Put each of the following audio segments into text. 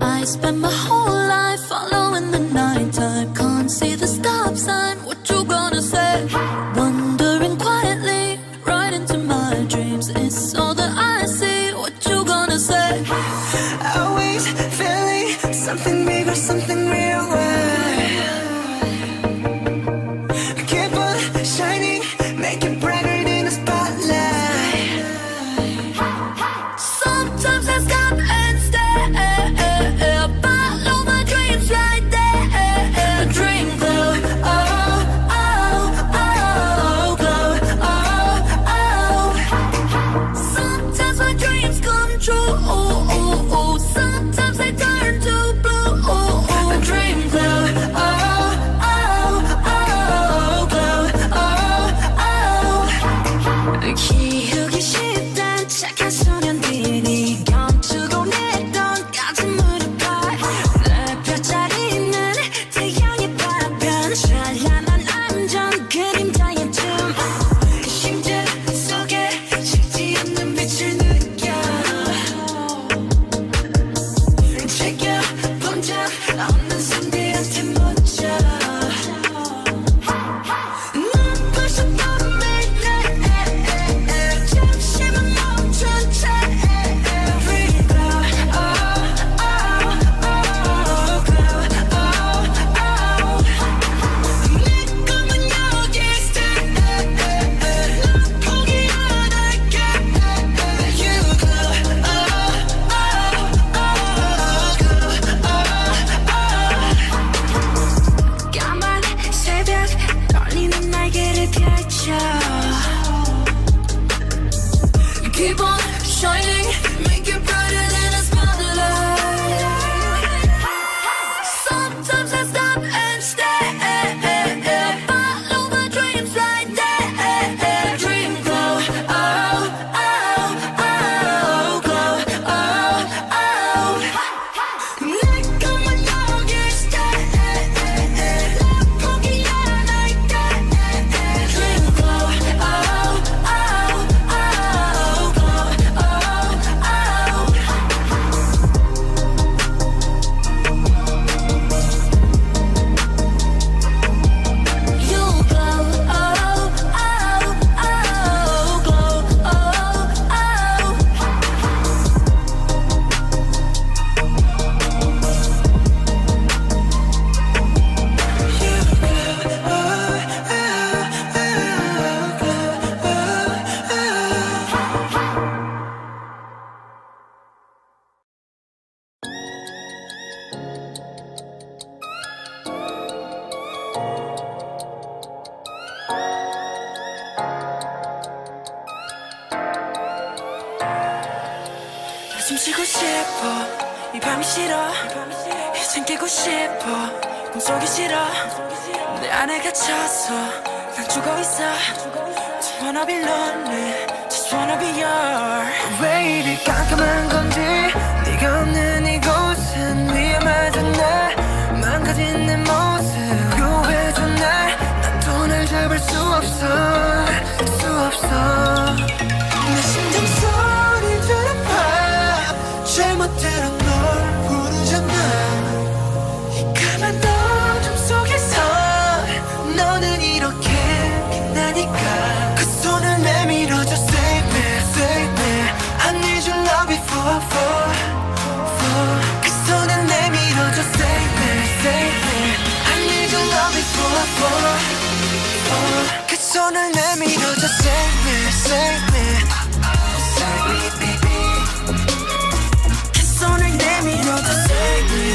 I spend my whole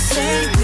Save me,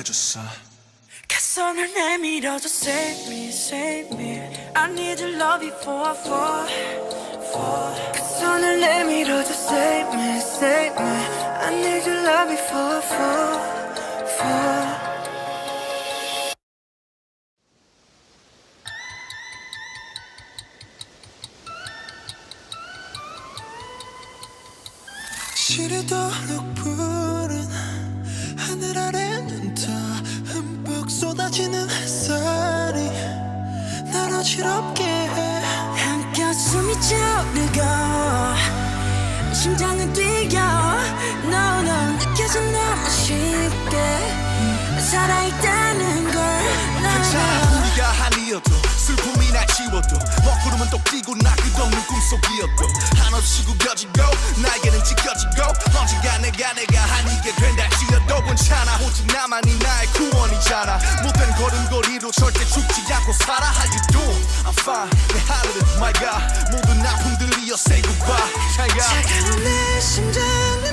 돼줬어 그 손을 내밀어줘 Save me, save me I need your love before, for, for 그 손을 내밀어줘 Save me, save me I need your love before, for, for 시리도록 푸른 하늘 아래는 더 흠뻑 쏟아지는 햇살이 날 어지럽게 해 날 지워도 먹구름은 또 끼고 나 끝없는 꿈속이었도 한없이 구겨지고 나에게는 찢겨지고 언젠가 내가 내가 한 이게 된다 지어도 괜찮아. 오직 나만이 나의 구원이잖아. 못된 걸음걸이로 절대 죽지 않고 살아. How you doing? I'm fine. 내 하늘은 my God 모든 아픔들이여 say goodbye. 차가운 내 심장은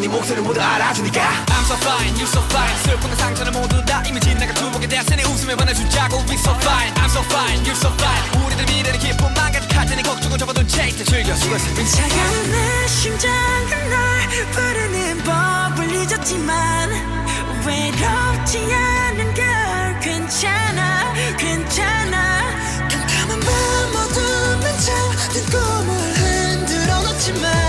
네 목소리 모두 알아주니까. I'm so fine, you so fine. 슬픔과 상처는 모두 다 이미 지나가 두목에 대한 내 웃음을 보내주자고. We so fine, I'm so fine, you so fine. 우리들 미래를 기쁨만 가득할 테니 걱정은 접어둔 채 이제 즐겨 수고했어 차가운 내 심장은 널 부르는 법을 잊었지만 외롭지 않은 걸 괜찮아, 괜찮아. 깜깜한 밤 어둠은 잠든 꿈을 흔들어 놓지만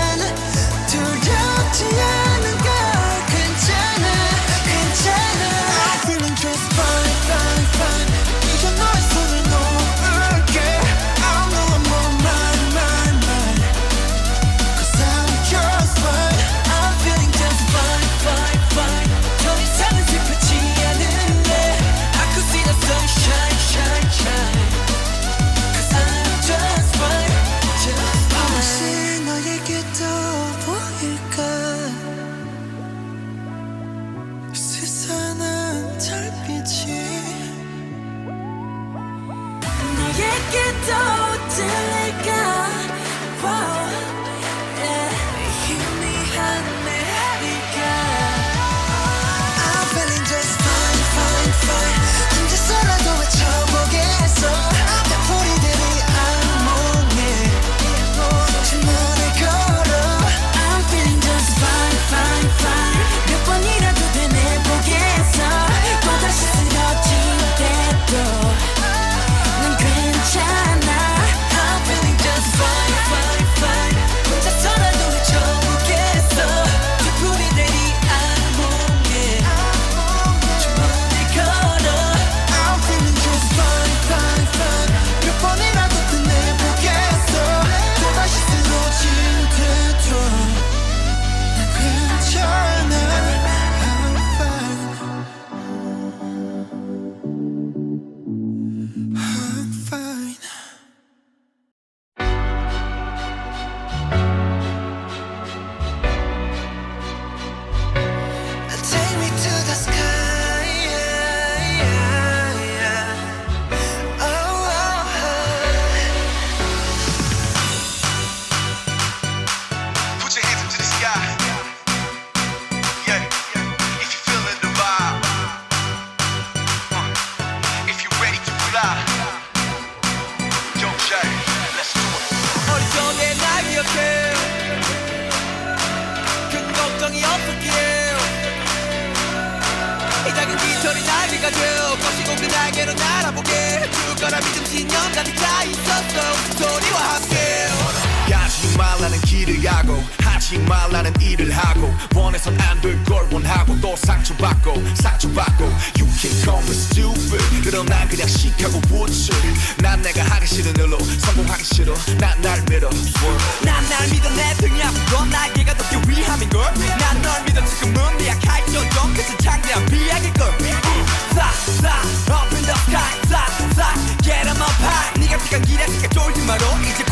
이 작은 깃털이 날개가 되어 것이 없는 날개로 날아보게. 해줄 거라 믿음 신념 가득 차 있었어. 스토리와 함께 가지 말라는 길을 가고 하지 말라는 일을 하고 원해선 안될 걸 원하고 또 상처받고 상처받고 You can call me stupid. 그럼 난 그냥 시카고 부츠. 난 내가 하기 싫은 일로 성공하기 싫어. 난 날 믿어. 난 날 믿어. 내 등이 아프고 날개가 덮여 위함인걸. 난 널 믿어. 지금은 미약할 정도 그저 창대한 비약일걸. Fly, fly, up in the sky. Fly, fly, get 'em up high. 네가 시간 기다리니까 쫄지 마로 이제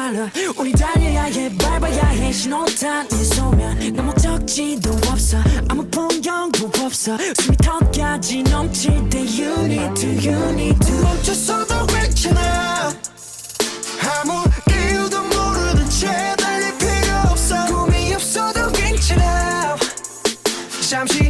달라 우리 달려야 해 밟아야 해 신호탄 이 소면 너 목적지도 없어 아무 풍경도 없어 숨이 턱까지 넘칠 때 You need to, you need to 멈췄어도 괜찮아. 아무 이유도 모르는 채 달릴 필요 없어. 꿈이 없어도 괜찮아. 잠시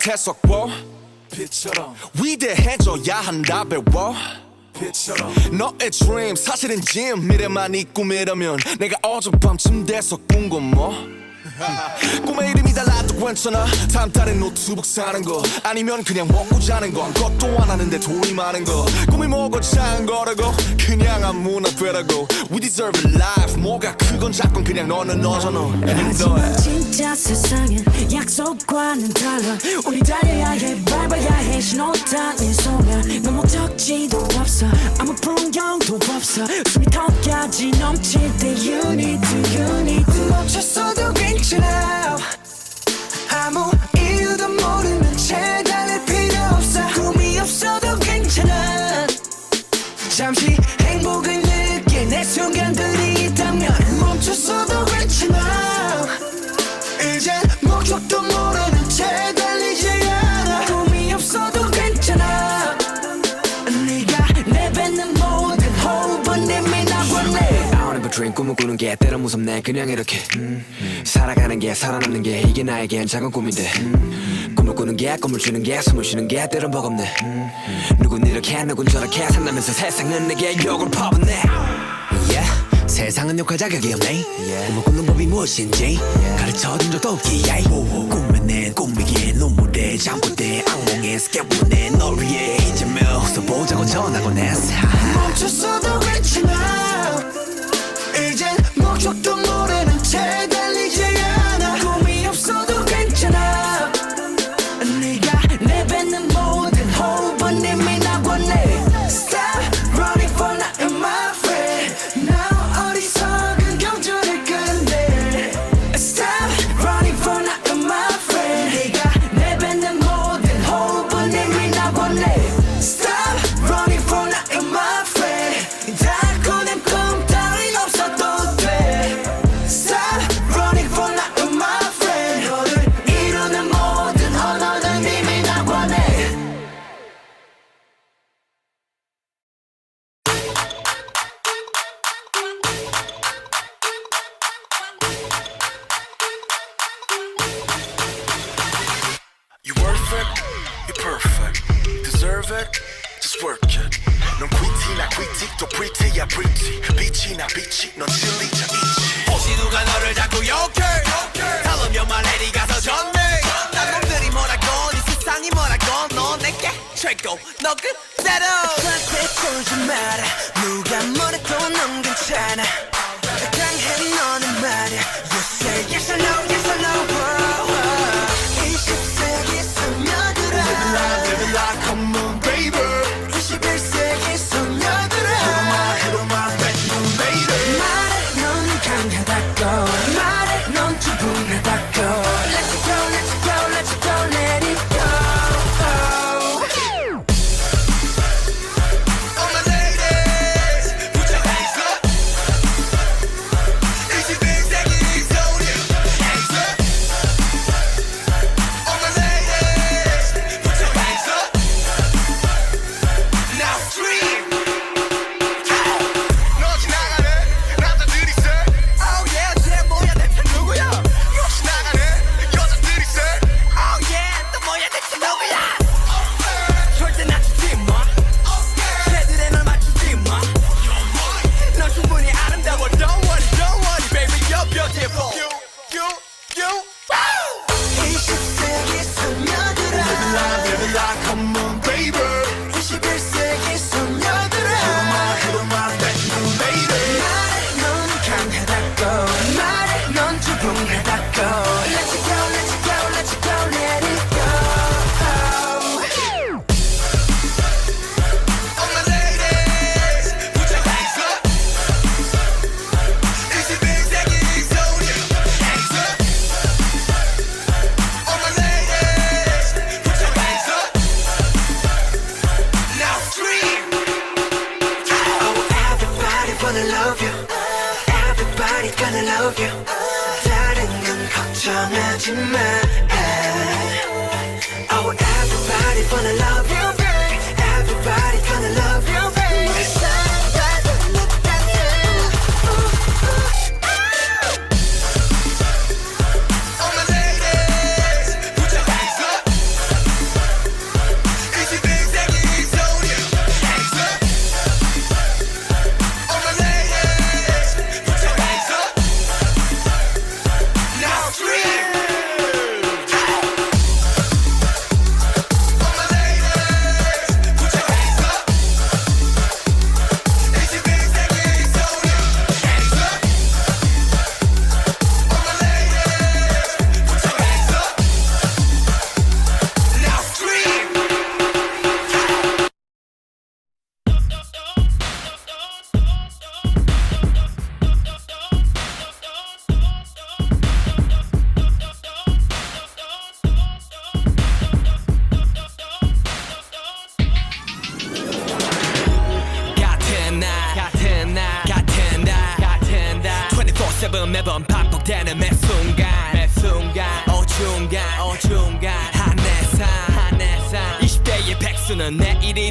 남한테 섞어 빛처럼. 위대해져야 한다 배워. 빛처럼. 너의 dream 사실은 짐 미래만 이 꿈이라면 내가 어젯밤쯤 돼서 꾼건뭐 꿈의 이름이 달라도 괜찮아? 다음 달에 노트북 사는 거. 아니면 그냥 먹고 자는 거. 아무것도 안 하는데 돈이 많은 거. 꿈이 뭐고 작은 거라고. 그냥 아무나 되라고. We deserve a life. 뭐가 크건 작건 그냥 너는 너잖아. 하지만 진짜 세상은 약속과는 달라. 우리 달려야 해 밟아야 해 신호탄 이 소면 너 목적지도 없어. 아무 풍경도 없어. 숨이 턱까지 넘칠 때 You need to, you need to. 멈췄어도 괜찮아 아무 이유도 모르는 채 달릴 필요 없어. 꿈이 없어도 괜찮아. 잠시 dream 꿈을 꾸는 게 때로 무섭네. 그냥 이렇게 음. 살아가는 게 살아남는 게 이게 나에겐 작은 꿈인데. 음. 꿈을 꾸는 게 꿈을 주는 게 숨을 쉬는 게 때론 버겁네. 음. 누군 이렇게 누군 저렇게 산다면서 세상은 내게 욕을 퍼붓네. 세상은 욕할 자격이 없네. Yeah. 꿈을 꾸는 법이 무엇인지 yeah. 가르쳐준 적도 없기에 꿈에는 꿈이기에 눈물에 잠꼬대 악몽에 스케프네. 널 위해 이제며 웃어보자고 전하곤 했어. 멈췄어도 괜찮아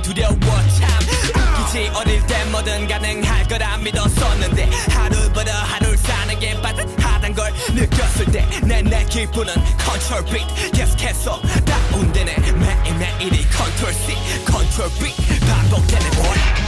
두려워 참. 웃기지 어릴 때 뭐든 가능할 거라 믿었었는데 하루 벌어 하루 사는 게 빠듯하단 걸 느꼈을 때내내 기분은 컨트롤 빛 계속해서 다운되네. 매일매일이 컨트롤 C 컨트롤 B 반복되네 boy.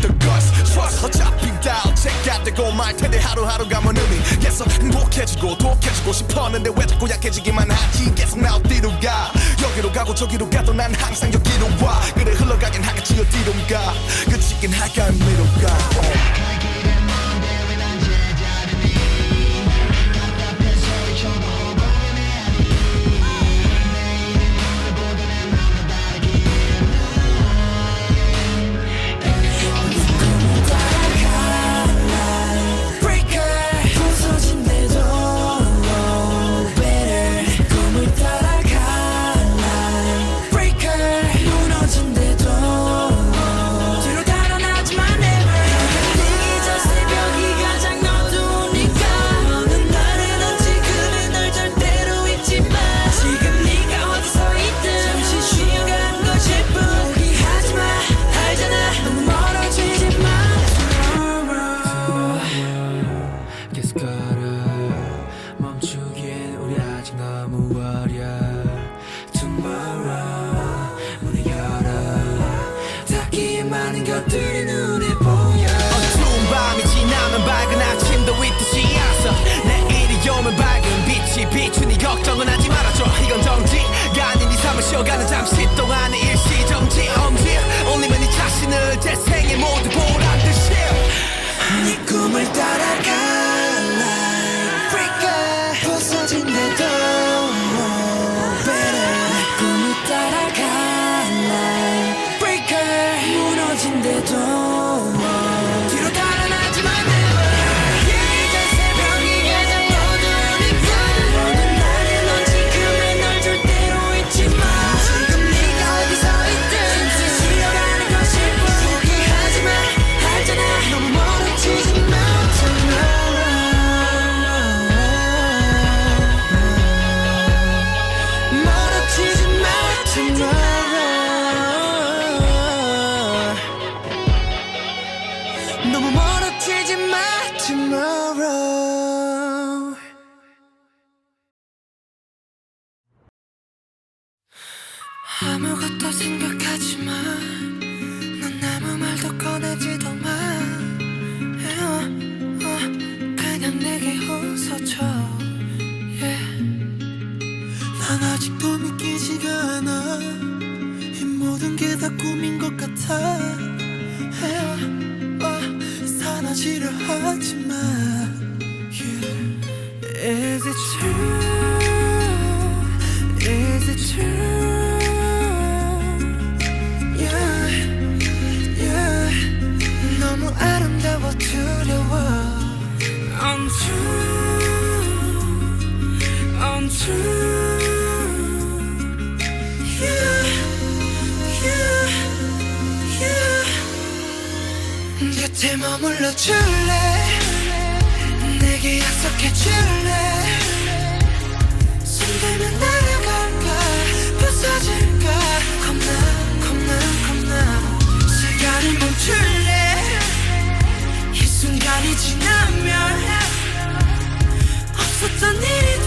the guts. Trust 어차피 다 check 되고 말 텐데 하루하루가 먼 의미 계속 행복해지고 독해지고 싶었는데 왜 자꾸 약해지기만 하지 계속 나 어디로 가. 여기로 가고 저기로 가도 난 항상 여기로 와. 그래 흘러가긴 하겠지 어디론가. 그치긴 할까 미로가. 싫어하지만 머물러 줄래? 내게 약속해 줄래? 손대면 날아갈까? 부서질까? 겁나 겁나 겁나. 시간을 멈출래? 이 순간이 지나면 없었던 일이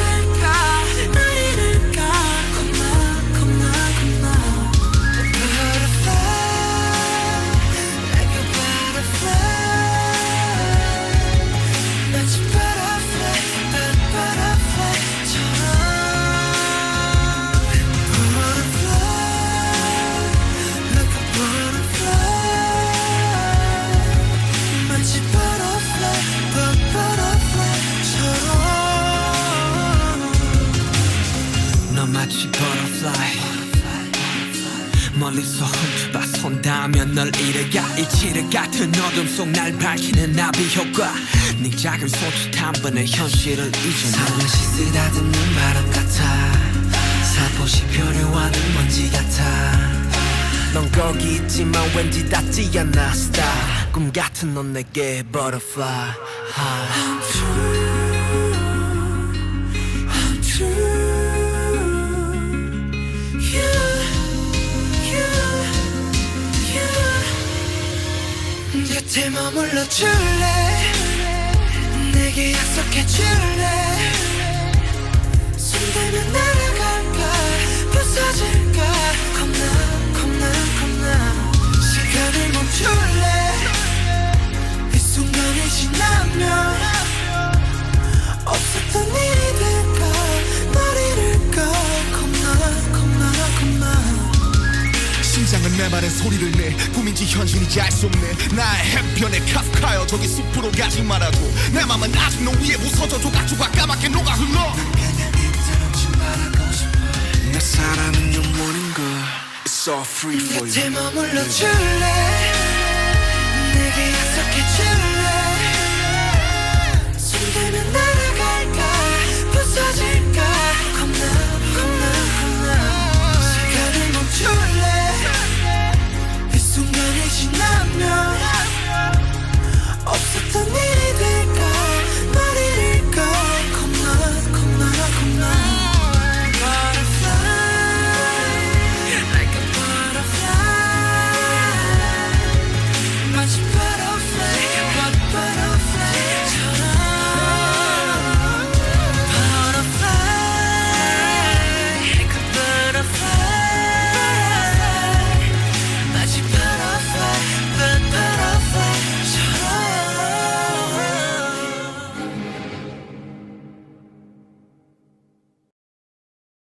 이치를 같은 어둠 속 날 밝히는 나비 효과. 네 작은 손짓 한 번에 현실을 잊어놔. 살며시 쓰다듬는 바람 같아. 살포시 표류하는 먼지 같아. 넌 거기 있지만 왠지 닿지 않아 Star. 꿈 같은 넌 내게 butterfly. I'm 곁에 머물러 줄래? 내게 약속해 줄래? 손대면 날아갈까? 부서질까? 겁나 겁나 겁나. 시간을 멈출래? 이 순간이 지나면 없었던 일이 될 심장은 내 말에 소리를 내. 꿈인지 현실인지 알 수 없네. 나의 해변에 카프카여 저기 숲으로 가지 말아줘. 내 맘은 아직 너 위에 부서져 조각조각 까맣게 녹아 흘러. 내 사랑은 영원인 걸. It's all free for you. 곁에 머물러 줄래